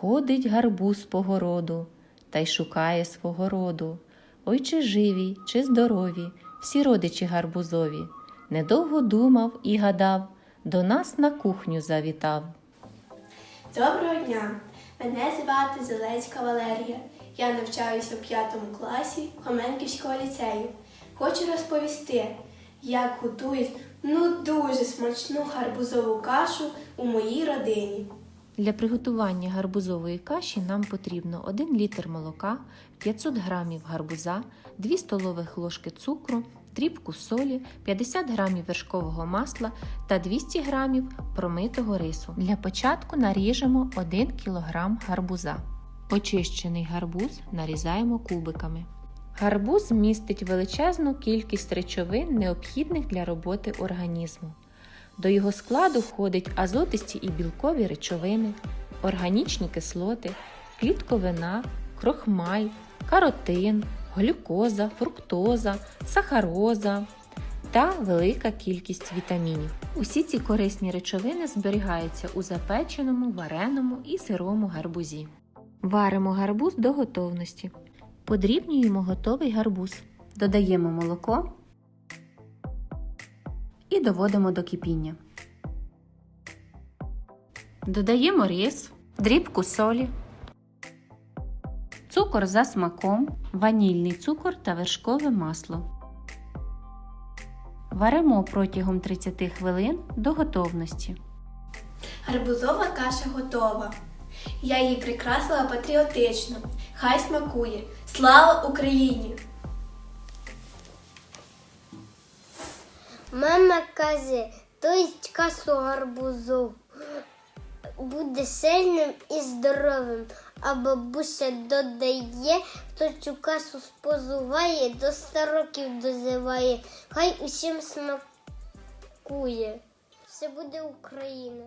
Ходить гарбуз по городу та й шукає свого роду. Ой, чи живі, чи здорові, всі родичі гарбузові. Недовго думав і гадав, до нас на кухню завітав. Доброго дня! Мене звати Зеленська Валерія. Я навчаюся у п'ятому класі Хоменківського ліцею. Хочу розповісти, як готують ну дуже смачну гарбузову кашу у моїй родині. Для приготування гарбузової каші нам потрібно 1 літр молока, 500 грамів гарбуза, 2 столових ложки цукру, дрібку солі, 50 грамів вершкового масла та 200 грамів промитого рису. Для початку наріжемо 1 кг гарбуза. Очищений гарбуз нарізаємо кубиками. Гарбуз містить величезну кількість речовин, необхідних для роботи організму. До його складу входять азотисті і білкові речовини, органічні кислоти, клітковина, крохмаль, каротин, глюкоза, фруктоза, сахароза та велика кількість вітамінів. Усі ці корисні речовини зберігаються у запеченому, вареному і сирому гарбузі. Варимо гарбуз до готовності. Подрібнюємо готовий гарбуз. Додаємо молоко і доводимо до кипіння. Додаємо рис, дрібку солі, цукор за смаком, ванільний цукор та вершкове масло. Варимо протягом 30 хвилин до готовності. Гарбузова каша готова. Я її прикрасила патріотично. Хай смакує. Слава Україні! Мама каже, той касу гарбузу буде сильним і здоровим, а бабуся додає, хто цю касу спозуває, до ста років дозиває. Хай усім смакує. Все буде Україна.